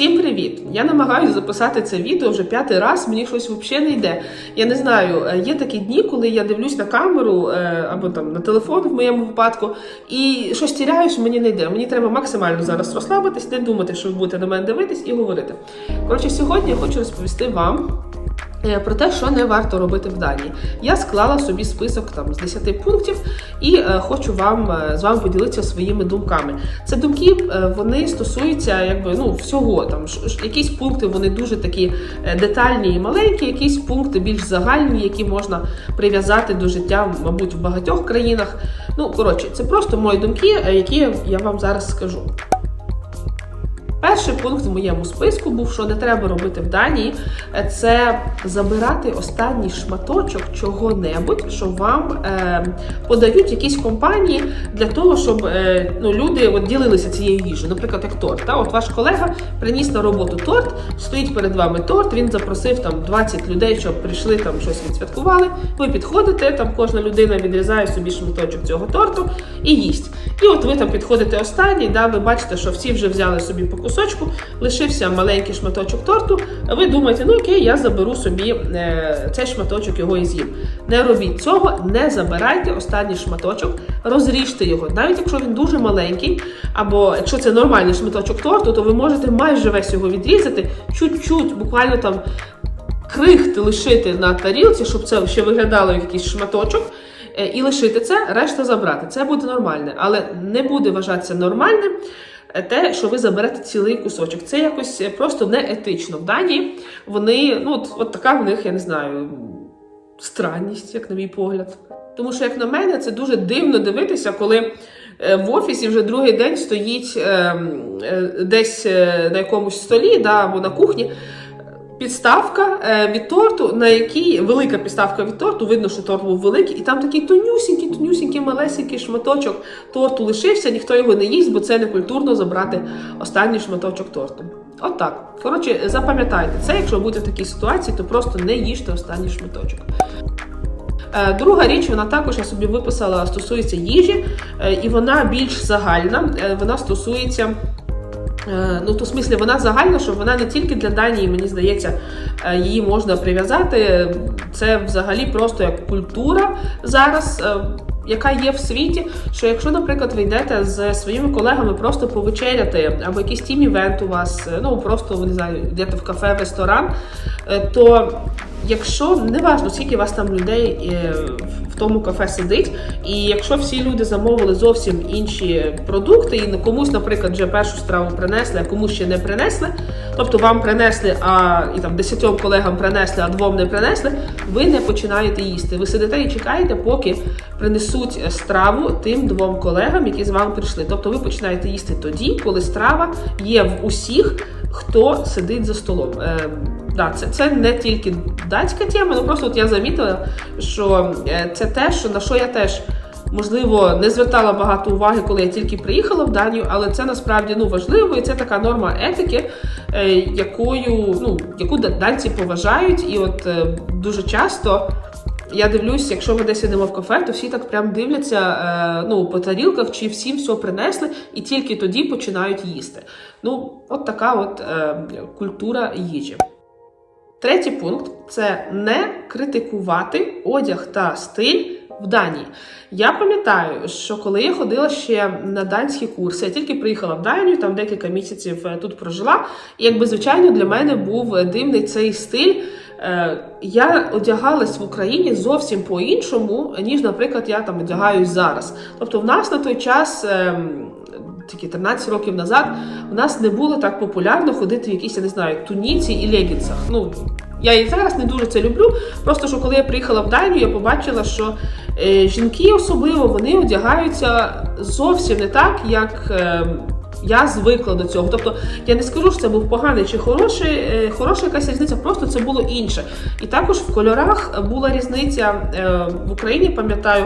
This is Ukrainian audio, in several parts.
Всім привіт! Я намагаюся записати це відео вже п'ятий раз, мені щось взагалі не йде. Я не знаю, е, є такі дні, коли я дивлюсь на камеру е, або там на телефон в моєму випадку, і щось тіряюсь, мені не йде. Мені треба максимально зараз розслабитись, не думати, що ви будете на мене дивитись і говорити. Коротше, сьогодні я хочу розповісти вам. Е, Про те, що не варто робити в Данії. Я склала собі список там з 10 пунктів і е, хочу вам е, з вами поділитися своїми думками. Це думки е, вони стосуються якби ну всього. Там ш- ш- якісь пункти вони дуже такі е, детальні і маленькі, якісь пункти більш загальні, які можна прив'язати до життя, мабуть, в багатьох країнах. Ну коротше, це просто мої думки, е, які я вам зараз скажу. Перший пункт в моєму списку був, що не треба робити в Данії, це забирати останній шматочок чого-небудь, що вам е, подають якісь компанії для того, щоб е, ну, люди от, ділилися цією їжею. Наприклад, як торт. Та? От ваш колега приніс на роботу торт, стоїть перед вами торт, він запросив там 20 людей, щоб прийшли там щось відсвяткували. Ви підходите, там кожна людина відрізає собі шматочок цього торту і їсть. І от ви там підходите останній, да, ви бачите, що всі вже взяли собі по кусочку, лишився маленький шматочок торту. Ви думаєте, ну окей, я заберу собі е, цей шматочок його і з'їм. Не робіть цього, не забирайте останній шматочок, розріжте його. Навіть якщо він дуже маленький, або якщо це нормальний шматочок торту, то ви можете майже весь його відрізати, чуть-чуть, буквально там крихти лишити на тарілці, щоб це ще виглядало як якийсь шматочок. е, І лишити це, решта забрати. Це буде нормальне, але не буде вважатися нормальним те, що ви заберете цілий кусочок. Це якось е, просто неетично. В Данії вони, ну, от, от така в них, я не знаю, странність, як на мій погляд. Тому що, як на мене, це дуже дивно дивитися, коли е, в офісі вже другий день стоїть е, е, десь е, на якомусь столі да, або на кухні підставка е, від торту, на якій велика підставка від торту, видно, що торт був великий, і там такий тонюсінький, тонюсінький, малесенький шматочок торту лишився, ніхто його не їсть, бо це не культурно забрати останній шматочок торту. Отак. Коротше, запам'ятайте це, якщо будете в такій ситуації, то просто не їжте останній шматочок. Е, Друга річ, вона також я собі виписала, стосується їжі, е, і вона більш загальна. Вона стосується. Е, Ну, то в смислі, вона загальна, що вона не тільки для Данії, мені здається, е, її можна прив'язати. Це взагалі просто як культура зараз, е, яка є в світі. Що якщо, наприклад, ви йдете з своїми колегами просто повечеряти, або якийсь тім-івент у вас, ну просто не знаю, йдете в кафе, в ресторан, то якщо не важливо, скільки вас там людей е, в тому кафе сидить, і якщо всі люди замовили зовсім інші продукти, і комусь, наприклад, вже першу страву принесли, а комусь ще не принесли, тобто вам принесли, а і там десятьом колегам принесли, а двом не принесли, ви не починаєте їсти. Ви сидите і чекаєте, поки принесуть страву тим двом колегам, які з вами прийшли. Тобто ви починаєте їсти тоді, коли страва є в усіх, хто сидить за столом. Да, це, це не тільки датська тема, ну просто от я замітила, що е, це те, що на що я теж. Можливо, не звертала багато уваги, коли я тільки приїхала в Данію, але це насправді ну важливо, і це така норма етики, е, якою ну яку данці поважають, і от е, дуже часто. Я дивлюсь, якщо ми десь ідемо в кафе, то всі так прям дивляться ну, по тарілках, чи всі все принесли, і тільки тоді починають їсти. Ну, от така от культура їжі. Третій пункт це не критикувати одяг та стиль в Данії. Я пам'ятаю, що коли я ходила ще на данські курси, я тільки приїхала в Данію, там декілька місяців е, тут прожила. І якби звичайно для мене був дивний цей стиль. Е, Я одягалась в Україні зовсім по-іншому, ніж, наприклад, я там одягаюсь зараз. Тобто, в нас на той час. Тільки 13 років назад у нас не було так популярно ходити в якісь, я не знаю, туніці і легінсах. Ну, я і зараз не дуже це люблю. Просто що коли я приїхала в Данію, я побачила, що е, жінки особливо вони одягаються зовсім не так, як. Е, я звикла до цього. Тобто я не скажу, що це був поганий чи хороший, е, хороша якась різниця, просто це було інше. І також в кольорах була різниця е, в Україні, пам'ятаю,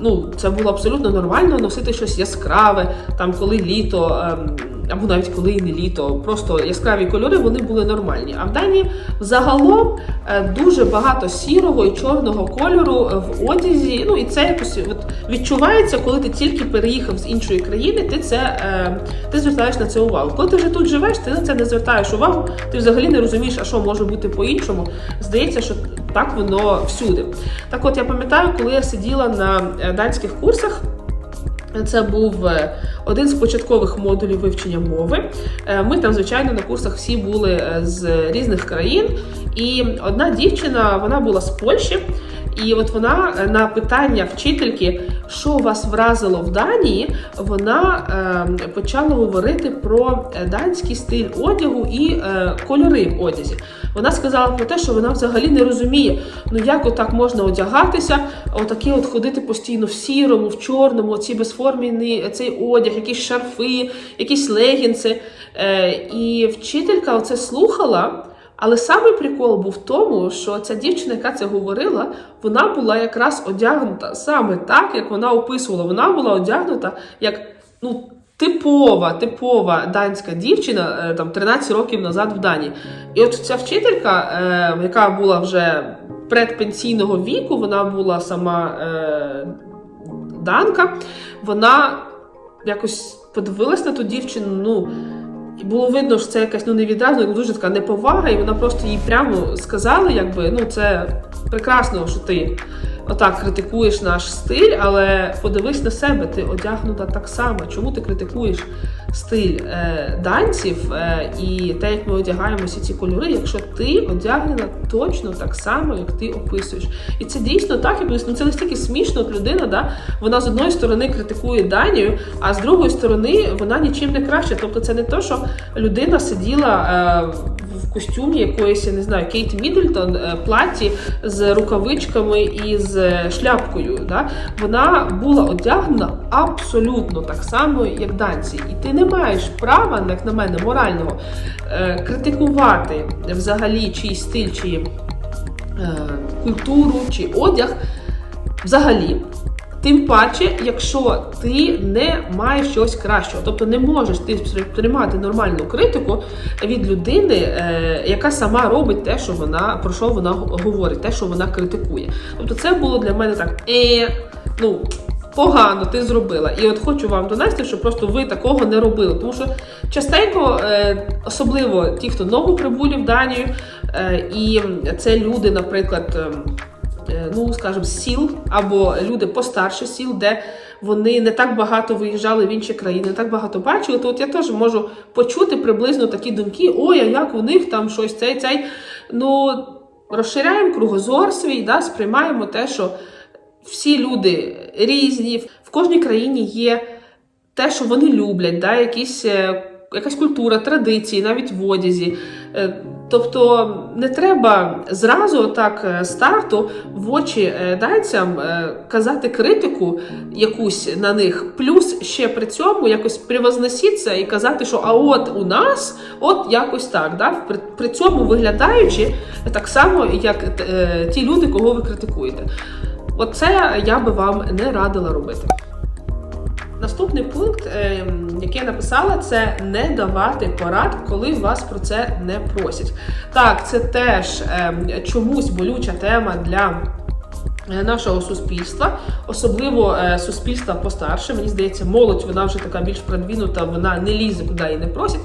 ну це було абсолютно нормально носити щось яскраве, там коли літо. ем, або навіть коли і не літо, просто яскраві кольори, вони були нормальні. А в Данії загалом е, дуже багато сірого і чорного кольору в одязі. Ну і це якось от відчувається, коли ти тільки переїхав з іншої країни, ти це е, ти звертаєш на це увагу. Коли ти вже тут живеш, ти на це не звертаєш увагу, ти взагалі не розумієш, а що може бути по-іншому. Здається, що так воно всюди. Так от я пам'ятаю, коли я сиділа на е, данських курсах. Це був е, один з початкових модулів вивчення мови. Е, Ми там, звичайно, на курсах всі були е, з різних країн. І одна дівчина, вона була з Польщі, і от вона е, на питання вчительки, що вас вразило в Данії, вона е, почала говорити про е, данський стиль одягу і е, кольори в одязі. Вона сказала про те, що вона взагалі не розуміє, ну як отак можна одягатися, отаке от ходити постійно в сірому, в чорному, ці безформені цей одяг, якісь шарфи, якісь легінси. Е, і вчителька оце слухала. Але саме прикол був в тому, що ця дівчина, яка це говорила, вона була якраз одягнута саме так, як вона описувала. Вона була одягнута як ну. Типова, типова данська дівчина е, там 13 років назад в Данії. І от ця вчителька, е, яка була вже предпенсійного віку, вона була сама е, данка, вона якось подивилась на ту дівчину. ну, і було видно, що це якась ну не відразу, як дуже така неповага, і вона просто їй прямо сказала, якби ну це прекрасно, що ти отак критикуєш наш стиль, але подивись на себе, ти одягнута так само. Чому ти критикуєш стиль е, данців е, і те, як ми одягаємося ці кольори, якщо ти одягнена точно так само, як ти описуєш. І це дійсно так, і ну, це настільки смішно, от людина, да, вона з одної сторони критикує Данію, а з другої сторони вона нічим не краще. Тобто це не то, що людина сиділа е, в костюмі якоїсь, я не знаю, Кейт Міддлтон, е, платі з рукавичками і з шляпкою. Да? Вона була одягнена абсолютно так само, як данці. І ти не маєш права, як на мене, морального е, критикувати взагалі чийсь стиль, чи е, культуру, чи одяг взагалі. Тим паче, якщо ти не маєш щось кращого, тобто не можеш ти сприймати нормальну критику від людини, е, яка сама робить те, що вона про що вона говорить, те, що вона критикує. Тобто, це було для мене так, е, ну. Погано ти зробила, і от хочу вам донести, щоб просто ви такого не робили. Тому що частенько, е, особливо ті, хто новоприбулі в Данію, е, і це люди, наприклад. Е, ну скажімо, сіл або люди постарше сіл, де вони не так багато виїжджали в інші країни, не так багато бачили. То от я теж можу почути приблизно такі думки: ой, а як у них там щось цей цей. Ну розширяємо кругозор свій, да, сприймаємо те, що всі люди різні, в кожній країні є те, що вони люблять, да, якісь. е, Якась культура, традиції, навіть в одязі. Тобто не треба зразу так е, старту в очі е, данцям е, казати критику якусь на них, плюс ще при цьому якось привозноситися і казати, що а от у нас от якось так, да? при, при цьому виглядаючи так само, як ті люди, кого ви критикуєте. Оце я би вам не радила робити. Наступний пункт, е, який я написала, це не давати порад, коли вас про це не просять. Так, це теж е, чомусь болюча тема для. е, Нашого суспільства, особливо суспільства постарше. Мені здається, молодь вона вже така більш продвинута, вона не лізе куди її не просять.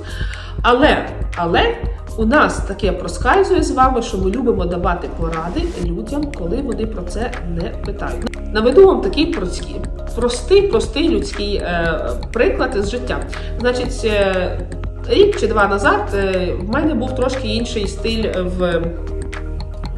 Але, але у нас таке проскальзує з вами, що ми любимо давати поради людям, коли вони про це не питають. Наведу вам такий простий, простий, людський е, приклад із життя. Значить, е, рік чи два назад е, в мене був трошки інший стиль в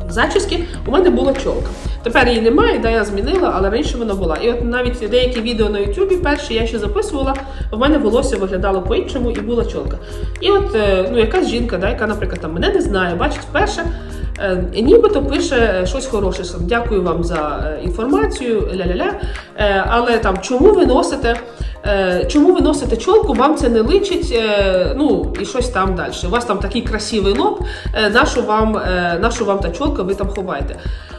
зачіски. У мене була чолка. Тепер її немає, да, я змінила, але раніше вона була. І от навіть деякі відео на Ютубі перші я ще записувала, в мене волосся виглядало по-іншому і була чолка. І от ну, якась жінка, да, яка, наприклад, там мене не знає, бачить вперше. Е, нібито пише щось хороше. Дякую вам за е, інформацію, ля-ля-ля. Е, Але там чому ви носите? Чому ви носите чолку? Вам це не личить, ну і щось там далі. У вас там такий красивий лоб, нашу вам, нашу вам та чолка, ви там ховаєте.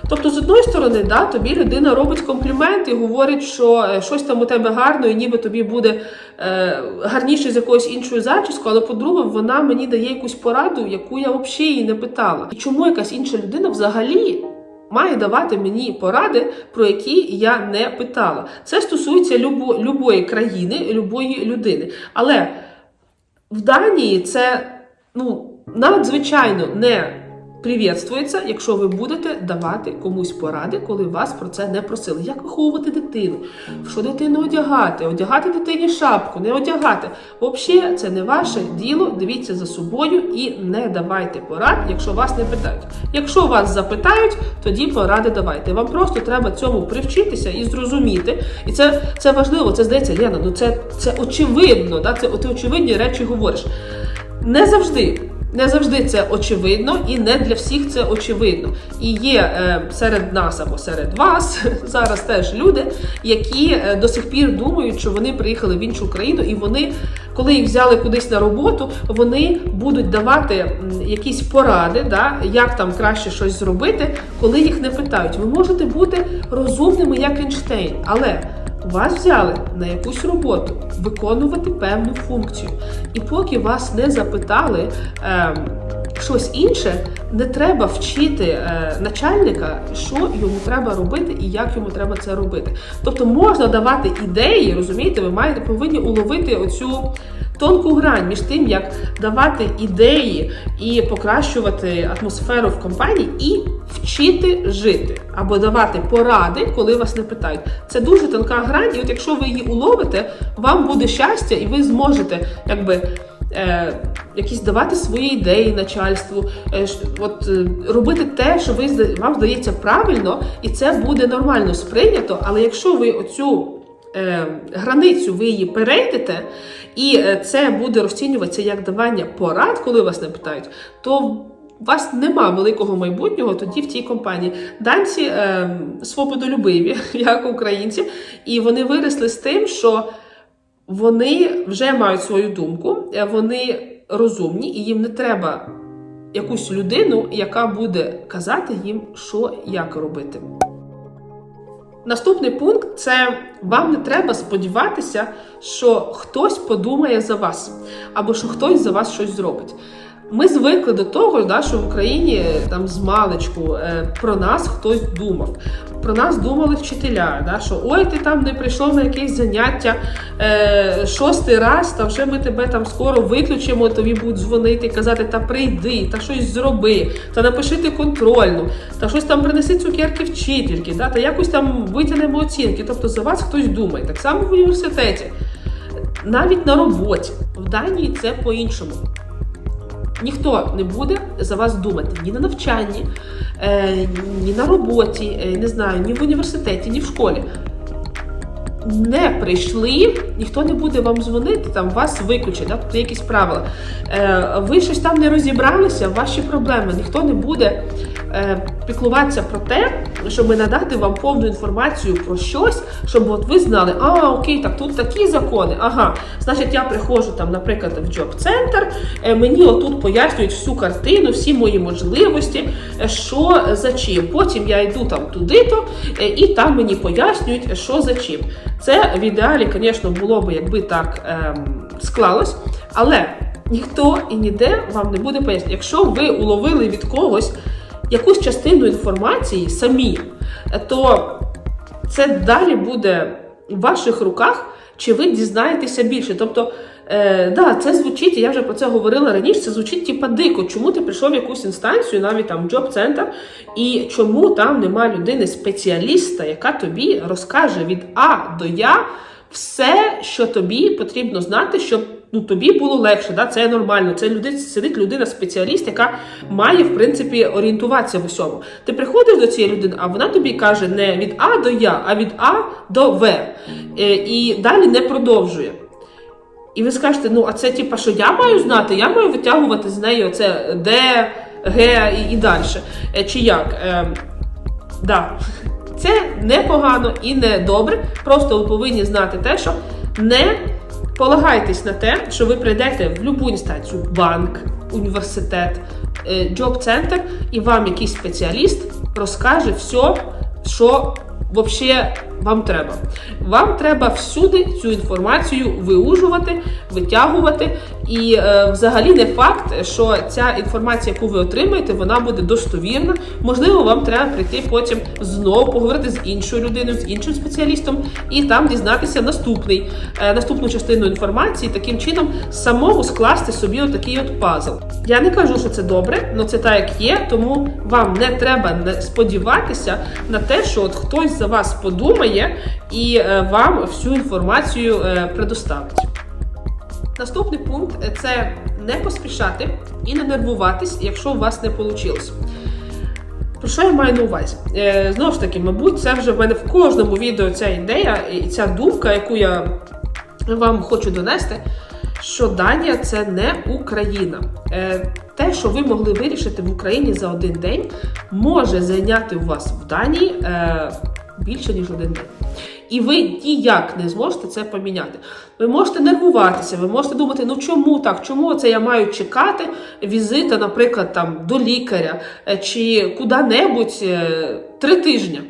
Тобто, з одної сторони, да, тобі людина робить комплімент і говорить, що е, щось там у тебе гарно, і ніби тобі буде е, гарніше з якоюсь іншою зачіскою, але по-друге, вона мені дає якусь пораду, яку я взагалі її не питала. І чому якась інша людина взагалі має давати мені поради, про які я не питала? Це стосується любо, любої країни, любої людини. Але в Данії це ну, надзвичайно не привітствується, якщо ви будете давати комусь поради, коли вас про це не просили. Як виховувати дитину? Що дитину одягати? Одягати дитині шапку, не одягати. Взагалі, це не ваше діло. Дивіться за собою і не давайте порад, якщо вас не питають. Якщо вас запитають, тоді поради давайте. Вам просто треба цьому привчитися і зрозуміти. І це, це важливо. Це здається, Лена, ну це, це очевидно. Да? Це ти очевидні речі говориш. Не завжди. Не завжди це очевидно, і не для всіх це очевидно. І є е, серед нас або серед вас зараз теж люди, які е, до сих пір думають, що вони приїхали в іншу країну, і вони, коли їх взяли кудись на роботу, вони будуть давати якісь поради, да, як там краще щось зробити, коли їх не питають. Ви можете бути розумними, як Ейнштейн, але вас взяли на якусь роботу виконувати певну функцію. І поки вас не запитали е, щось інше, не треба вчити е, начальника, що йому треба робити і як йому треба це робити. Тобто можна давати ідеї, розумієте, ви маєте повинні уловити оцю. Тонку грань між тим, як давати ідеї і покращувати атмосферу в компанії, і вчити жити або давати поради, коли вас не питають. Це дуже тонка грань, і от якщо ви її уловите, вам буде щастя, і ви зможете якби. Е, якісь давати свої ідеї начальству, е, от е, робити те, що ви вам здається правильно, і це буде нормально сприйнято. Але якщо ви оцю границю ви її перейдете, і е, це буде розцінюватися як давання порад, коли вас не питають, то у вас нема великого майбутнього тоді в тій компанії. Данці е, свободолюбиві, як українці, і вони виросли з тим, що вони вже мають свою думку, е, вони розумні, і їм не треба якусь людину, яка буде казати їм, що як робити. Наступний пункт це вам не треба сподіватися, що хтось подумає за вас, або що хтось за вас щось зробить. Ми звикли до того, да, що в Україні там з маличку е, про нас хтось думав. Про нас думали вчителя, да, що ой, ти там не прийшов на якесь заняття е, шостий раз, та вже ми тебе там скоро виключимо, тобі будуть дзвонити казати, та прийди, та щось зроби, та напиши ти контрольну, та щось там принеси цукерки вчительки, да, та якось там витягнемо оцінки. Тобто за вас хтось думає. Так само в університеті, навіть на роботі. В Данії це по-іншому. Ніхто не буде за вас думати ні на навчанні, е, ні на роботі, е, не знаю, ні в університеті, ні в школі. Не прийшли, ніхто не буде вам дзвонити, там вас виключать, да? є якісь правила. Е, ви щось там не розібралися, ваші проблеми. Ніхто не буде е, піклуватися про те, щоб надати вам повну інформацію про щось, щоб от ви знали, а окей, так тут такі закони. Ага, значить, я приходжу там, наприклад, в джоб-центр, е, мені отут пояснюють всю картину, всі мої можливості, е, що за чим. Потім я йду там туди-то, е, і там мені пояснюють, що за чим. Це в ідеалі, звісно, було б, якби так ем, склалось, але ніхто і ніде вам не буде пояснювати. Якщо ви уловили від когось якусь частину інформації самі, то це далі буде в ваших руках, чи ви дізнаєтеся більше. Тобто, е, да, це звучить, я вже про це говорила раніше. Це звучить типа дико. Чому ти прийшов в якусь інстанцію, навіть там джоб-центр, і чому там нема людини спеціаліста, яка тобі розкаже від А до Я все, що тобі потрібно знати, щоб ну, тобі було легше. Да? Це нормально. Це люди, сидить людина-спеціаліст, яка має, в принципі, орієнтуватися в усьому. Ти приходиш до цієї людини, а вона тобі каже не від А до Я, а від А до В. Е, І далі не продовжує. І ви скажете, ну а це типа, що я маю знати, я маю витягувати з неї оце Д, Г і, і далі. Е, Чи як? Е, да. Це непогано і не добре. Просто ви повинні знати те, що не полагайтесь на те, що ви прийдете в будь-яку інстанцію, банк, університет, джоб-центр, і вам якийсь спеціаліст розкаже все, що взагалі вам треба. Вам треба всюди цю інформацію виужувати, витягувати. І е, взагалі не факт, що ця інформація, яку ви отримаєте, вона буде достовірна. Можливо, вам треба прийти потім знову поговорити з іншою людиною, з іншим спеціалістом, і там дізнатися наступний, е, наступну частину інформації, таким чином самому скласти собі отакий от пазл. Я не кажу, що це добре, але це так, як є, тому вам не треба не сподіватися на те, що от хтось за вас подумає і е, вам всю інформацію е, предоставить. Наступний пункт це не поспішати і не нервуватись, якщо у вас не вийшло. Про що я маю на увазі? Е, знову ж таки, мабуть, це вже в мене в кожному відео ця ідея і ця думка, яку я вам хочу донести, що Данія це не Україна. Е, те, що ви могли вирішити в Україні за один день, може зайняти у вас в Данії е, більше, ніж один день. І ви ніяк не зможете це поміняти. Ви можете нервуватися, ви можете думати, ну чому так? Чому це я маю чекати візита, наприклад, там до лікаря е, чи куди-небудь е, три тижні.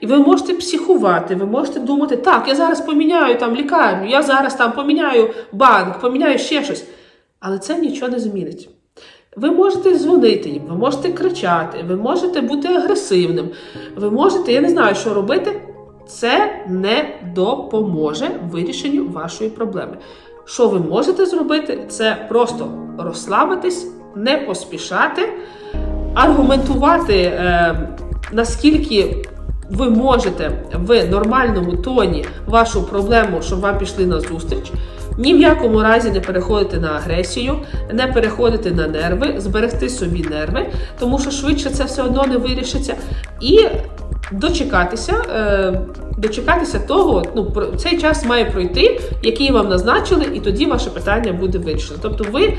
І ви можете психувати, ви можете думати, так, я зараз поміняю там лікарню, я зараз там поміняю банк, поміняю ще щось. Але це нічого не змінить. Ви можете дзвонити їм, ви можете кричати, ви можете бути агресивним, ви можете, я не знаю, що робити. Це не допоможе вирішенню вашої проблеми. Що ви можете зробити, це просто розслабитись, не поспішати, аргументувати, е, наскільки ви можете в нормальному тоні вашу проблему, щоб вам пішли на зустріч. Ні в якому разі не переходити на агресію, не переходити на нерви, зберегти собі нерви, тому що швидше це все одно не вирішиться. І дочекатися, е, дочекатися того, ну цей час має пройти, який вам назначили, і тоді ваше питання буде вирішено. Тобто, ви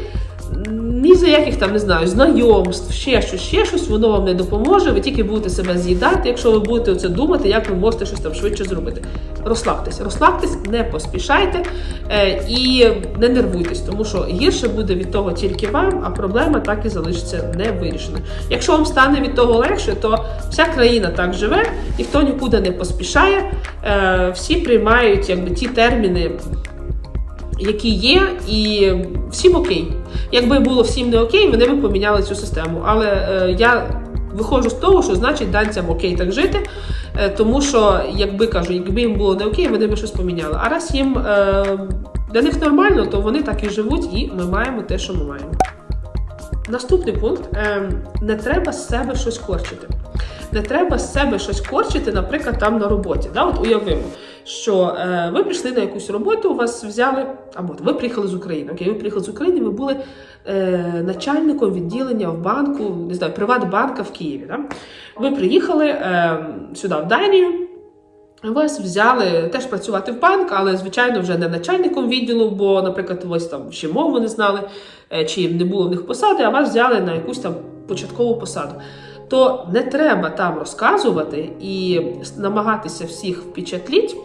ні за яких там не знаю, знайомств, ще щось, ще щось, воно вам не допоможе. Ви тільки будете себе з'їдати, якщо ви будете оце думати, як ви можете щось там швидше зробити. Розслабтесь, розслабтесь, не поспішайте е, і не нервуйтесь, тому що гірше буде від того тільки вам, а проблема так і залишиться невирішеною. Якщо вам стане від того легше, то вся країна так живе, ніхто нікуди не поспішає, е, всі приймають якби ті терміни які є, і всім окей. Якби було всім не окей, вони б поміняли цю систему. Але е, я виходжу з того, що значить данцям окей так жити. Е, тому що, якби кажу, якби їм було не окей, вони б щось поміняли. А раз їм е, для них нормально, то вони так і живуть, і ми маємо те, що ми маємо. Наступний пункт: е, не треба з себе щось корчити. Не треба з себе щось корчити, наприклад, там на роботі. Да? От уявимо, що е, ви прийшли на якусь роботу, у вас взяли, або ви приїхали з України. Окей, ви приїхали з України, ви були е, начальником відділення в банку, не знаю, Приватбанка в Києві. Да? Ви приїхали е, сюди, в Данію. Вас взяли теж працювати в банк, але, звичайно, вже не начальником відділу, бо, наприклад, ось там ще мову не знали, е, чи не було в них посади, а вас взяли на якусь там початкову посаду. То не треба там розказувати і намагатися всіх впечатліть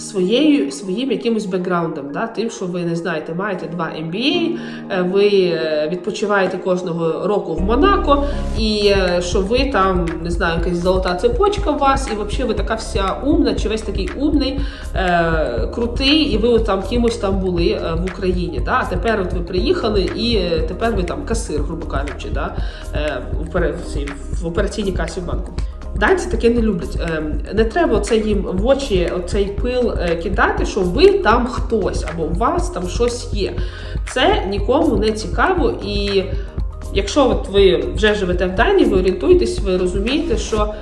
своєю, своїм якимось бекграундом, да? тим, що ви не знаєте, маєте два MBA, е, ви е, відпочиваєте кожного року в Монако, і е, що ви там не знаю, якась золота цепочка у вас, і взагалі ви така вся умна, чи весь такий умний, е, крутий, і ви там кимось там були в Україні. Да? А тепер от ви приїхали, і тепер ви там касир, грубо кажучи, да? е, в операційній касі в банку. Данці таке не люблять. Ем, Не треба оце їм в очі оцей пил е, кидати, що ви там хтось або у вас там щось є. Це нікому не цікаво. І якщо от ви вже живете в Данії, ви орієнтуєтесь, ви розумієте, що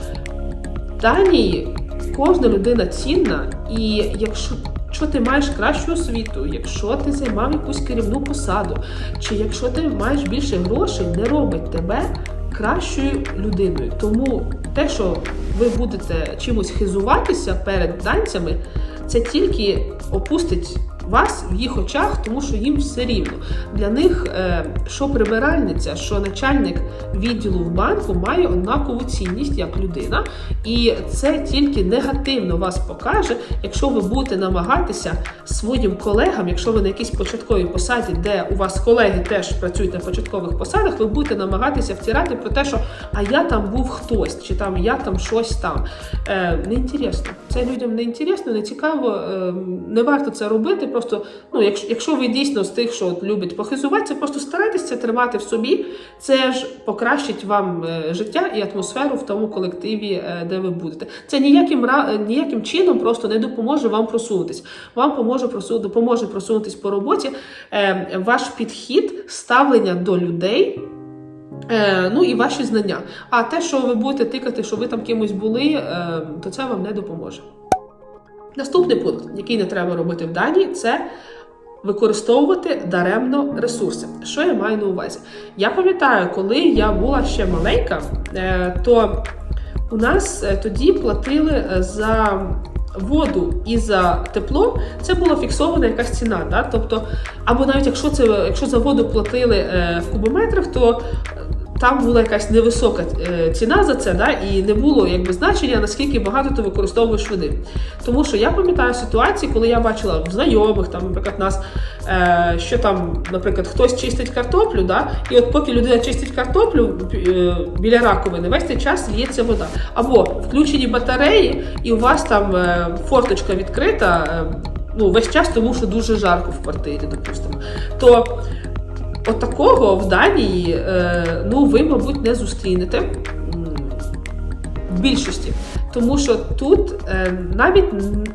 в Данії кожна людина цінна, і якщо Якщо ти маєш кращу освіту, якщо ти займав якусь керівну посаду, чи якщо ти маєш більше грошей, не робить тебе кращою людиною. Тому те, що ви будете чимось хизуватися перед танцями, це тільки опустить вас в їх очах, тому що їм все рівно. Для них е, що прибиральниця, що начальник відділу в банку має однакову цінність як людина, і це тільки негативно вас покаже, якщо ви будете намагатися своїм колегам, якщо ви на якійсь початковій посаді, де у вас колеги теж працюють на початкових посадах, ви будете намагатися втирати про те, що а я там був хтось, чи там я там щось там. Е, неінтересно. Це людям не інтересно, не цікаво, е, не варто це робити. Просто, ну, якщо, якщо ви дійсно з тих, що любить похизуватися, просто старайтеся тримати в собі. Це ж покращить вам е, життя і атмосферу в тому колективі, е, де ви будете. Це ніяким е, ніяким чином просто не допоможе вам просунутись. Вам поможе допоможе просунутись по роботі ваш підхід, ставлення до людей. Ну і ваші знання. А те, що ви будете тикати, що ви там кимось були, то це вам не допоможе. Наступний пункт, який не треба робити в Данії, це використовувати даремно ресурси. Що я маю на увазі? Я пам'ятаю, коли я була ще маленька, е, то у нас е, тоді платили е, за воду і за тепло, це була фіксована якась ціна. Да? Тобто, або навіть якщо це якщо за воду платили в кубометрах, то там була якась невисока е, ціна за це, да, і не було якби значення, наскільки багато ти використовуєш води. Тому що я пам'ятаю ситуації, коли я бачила в знайомих, там, наприклад, нас, е, що там, наприклад, хтось чистить картоплю, да, і от поки людина чистить картоплю е, біля раковини, весь цей час лється вода. Або включені батареї, і у вас там форточка відкрита. Ну, весь час, тому що дуже жарко в квартирі, допустимо. То От такого в Данії, е, ну, ви, мабуть, не зустрінете в більшості. Тому що тут е, навіть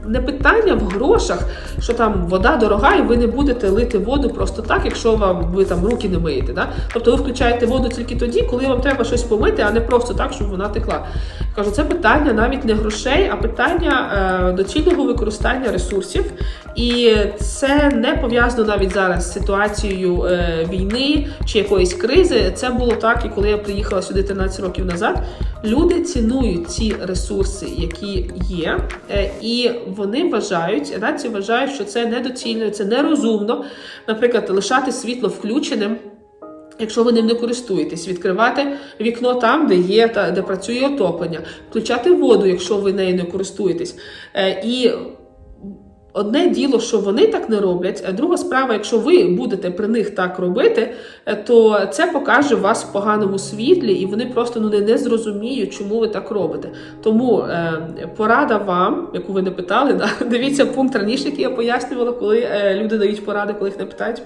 не питання в грошах, що там вода дорога, і ви не будете лити воду просто так, якщо вам ви там руки не миєте. Да? Тобто ви включаєте воду тільки тоді, коли вам треба щось помити, а не просто так, щоб вона текла. Кажу, це питання навіть не грошей, а питання е, доцільного використання ресурсів. І це не пов'язано навіть зараз з ситуацією е, війни чи якоїсь кризи. Це було так, і коли я приїхала сюди 13 років назад. Люди цінують ці ресурси, які є, е, і вони вважають, нації вважають, що це недоцільно, це нерозумно, наприклад, лишати світло включеним. Якщо ви ним не користуєтесь, відкривати вікно там, де є та де працює отоплення, включати воду, якщо ви нею не користуєтесь. Е, І Одне діло, що вони так не роблять, а друга справа, якщо ви будете при них так робити, е, то це покаже вас в поганому світлі, і вони просто ну не, зрозуміють, чому ви так робите. Тому е, порада вам, яку ви не питали, да, дивіться пункт раніше, який я пояснювала, коли е, люди дають поради, коли їх не питають.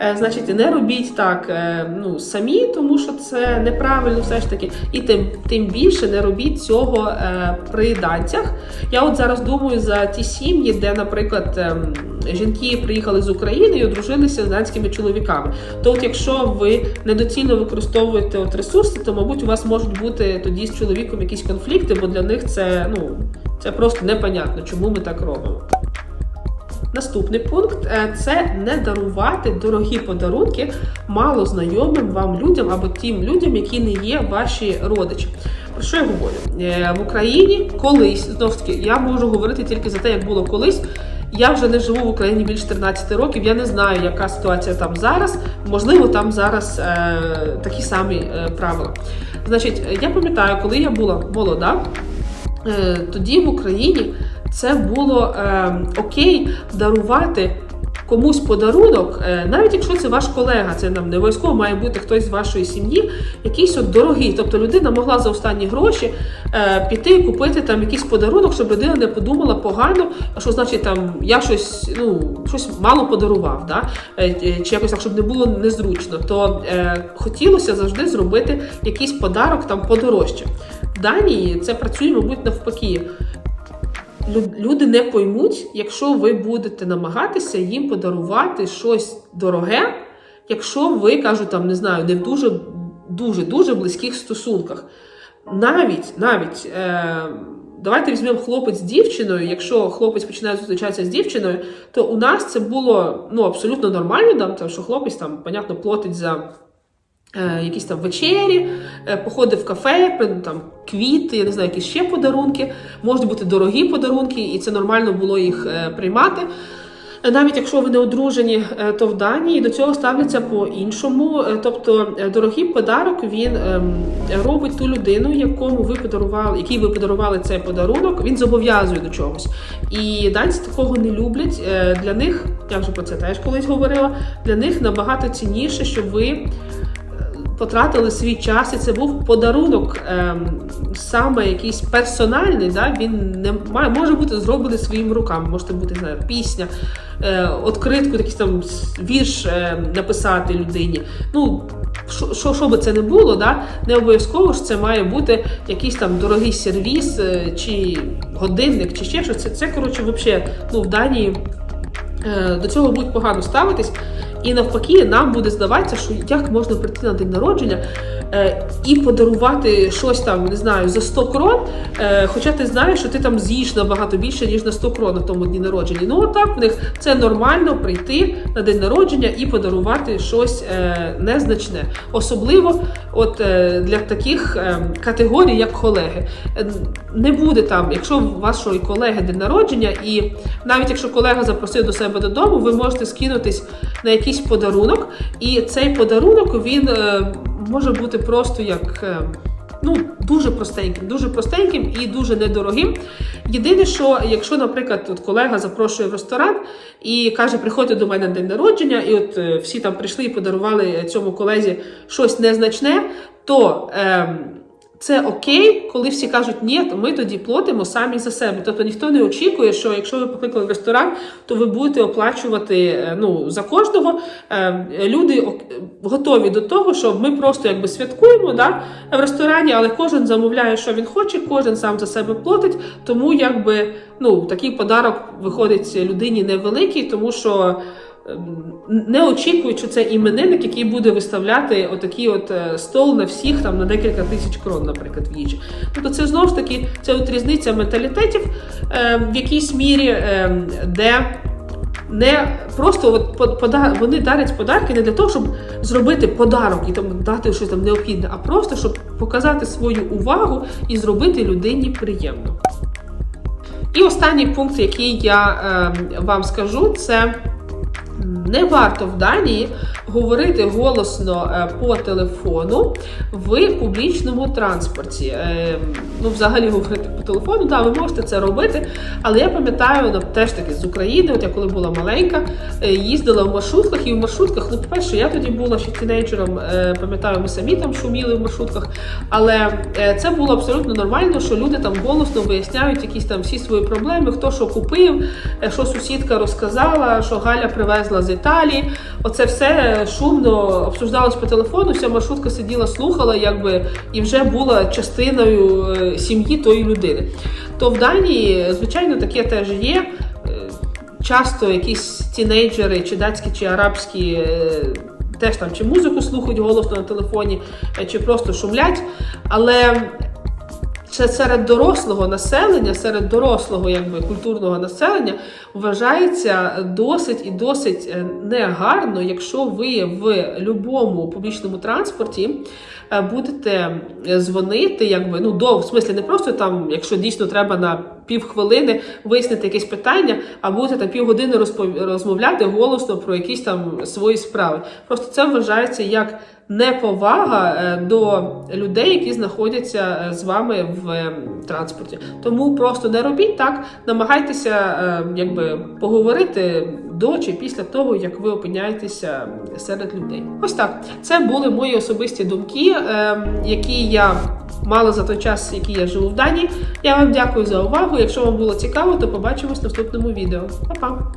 Е, значить, не робіть так е, ну, самі, тому що це неправильно все ж таки. І тим, тим більше не робіть цього е, при данцях. Я от зараз думаю за ті сім'ї, де, наприклад, ем, жінки приїхали з України і одружилися з данськими чоловіками. То, от якщо ви недоцільно використовуєте от ресурси, то, мабуть, у вас можуть бути тоді з чоловіком якісь конфлікти, бо для них це, ну, це просто непонятно, чому ми так робимо. Наступний пункт е, це не дарувати дорогі подарунки мало знайомим вам людям або тим людям, які не є ваші родичі. Про що я говорю? Е, В Україні колись знов таки я можу говорити тільки за те, як було колись. Я вже не живу в Україні більше 13 років. Я не знаю, яка ситуація там зараз. Можливо, там зараз е, такі самі е, правила. Значить, я пам'ятаю, коли я була молода, е, тоді в Україні це було е, окей дарувати комусь подарунок, е, навіть якщо це ваш колега, це нам не обов'язково має бути хтось з вашої сім'ї, якийсь от дорогий. Тобто людина могла за останні гроші е, піти і купити там якийсь подарунок, щоб людина не подумала погано, що значить там я щось, ну, щось мало подарував, да? Е, е, чи якось так, щоб не було незручно. То е, хотілося завжди зробити якийсь подарок там подорожче. В Данії це працює, мабуть, навпаки. Лю- Люди не поймуть, якщо ви будете намагатися їм подарувати щось дороге, якщо ви кажу, там не знаю, не в дуже дуже дуже близьких стосунках. Навіть навіть е, давайте візьмемо хлопець з дівчиною. Якщо хлопець починає зустрічатися з дівчиною, то у нас це було ну абсолютно нормально, там, що хлопець там, понятно, платить за. Е, Якісь там вечері, е, походи в кафе, там квіти, я не знаю, якісь ще подарунки. Можуть бути дорогі подарунки, і це нормально було їх е, приймати. Навіть якщо ви не одружені, то в Данії до цього ставляться по-іншому. Тобто, дорогий подарок він ем, робить ту людину, якому ви подарували, якій ви подарували цей подарунок, він зобов'язує до чогось. І данці такого не люблять. Для них, я вже про це теж колись говорила. Для них набагато цінніше, щоб ви потратили свій час, і це був подарунок ем, саме якийсь персональний. Да? Він не має може бути зроблений своїми руками. Може бути не пісня, е, откритку, якийсь там вірш е, написати людині. Ну що, що би це не було, да? не обов'язково ж це має бути якийсь там дорогий сервіс, е, чи годинник, чи ще щось. Це, це коротше, взагалі, ну, в Данії е, до цього будуть погано ставитись. І навпаки, нам буде здаватися, що як можна прийти на день народження і подарувати щось там, не знаю, за 100 крон, е, хоча ти знаєш, що ти там з'їш набагато більше, ніж на 100 крон на тому дні народження. Ну, отак в них це нормально прийти на день народження і подарувати щось е, незначне. Особливо от е, для таких е, категорій, як колеги. Е, Не буде там, якщо у вашої колеги день народження, і навіть якщо колега запросив до себе додому, ви можете скинутись на якийсь подарунок, і цей подарунок він е, може бути просто як. е, Ну, дуже простеньким, дуже простеньким і дуже недорогим. Єдине, що якщо, наприклад, от колега запрошує в ресторан і каже, приходьте до мене на день народження, і от е, всі там прийшли і подарували цьому колезі щось незначне, то ем, це окей, коли всі кажуть ні, то ми тоді платимо самі за себе. Тобто ніхто не очікує, що якщо ви покликали в ресторан, то ви будете оплачувати е, ну, за кожного. Е, Люди готові до того, що ми просто якби святкуємо да, в ресторані, але кожен замовляє, що він хоче, кожен сам за себе платить. Тому якби ну, такий подарок виходить людині невеликий, тому що. Ем, Не очікують, що це іменинник, який буде виставляти отакий от е, стол на всіх там на декілька тисяч крон, наприклад, в їжі. Тобто це знову ж таки це от різниця менталітетів е, в якійсь мірі, е, де не просто от пода- вони дарять подарки не для того, щоб зробити подарок і там дати щось там необхідне, а просто щоб показати свою увагу і зробити людині приємно. І останній пункт, який я е, вам скажу, це не варто в Данії говорити голосно е, по телефону в публічному транспорті. Е, ну, взагалі говорити по телефону, да, ви можете це робити. Але я пам'ятаю, ну, теж таки з України, от я коли була маленька, е, їздила в маршрутках, і в маршрутках, ну, по-перше, я тоді була ще тінейджером, пам'ятаю, ми самі там шуміли в маршрутках. Але це було абсолютно нормально, що люди там голосно виясняють якісь там всі свої проблеми, хто що купив, що сусідка розказала, що Галя привезла з Італії. Оце все шумно обсуждалось по телефону. Вся маршрутка сиділа, слухала, якби і вже була частиною е, сім'ї тої людини. То в Данії, звичайно, таке теж є. Е, Часто якісь тінейджери, чи датські, чи арабські. е, Теж там чи музику слухають голосно на телефоні, е, чи просто шумлять. Але це серед дорослого населення, серед дорослого якби культурного населення вважається досить і досить е, негарно, якщо ви в будь-якому публічному транспорті е, будете дзвонити, якби ну до в смислі не просто там, якщо дійсно треба на півхвилини вияснити якесь питання, а будете там півгодини розмовляти голосно про якісь там свої справи. Просто це вважається як неповага е, до людей, які знаходяться е, з вами в е, транспорті. Тому просто не робіть так, намагайтеся якби поговорити до чи після того, як ви опиняєтеся серед людей. Ось так. Це були мої особисті думки, які я. Мала за той час, який я живу в Данії. Я вам дякую за увагу. Якщо вам було цікаво, то побачимось в наступному відео. Па-па!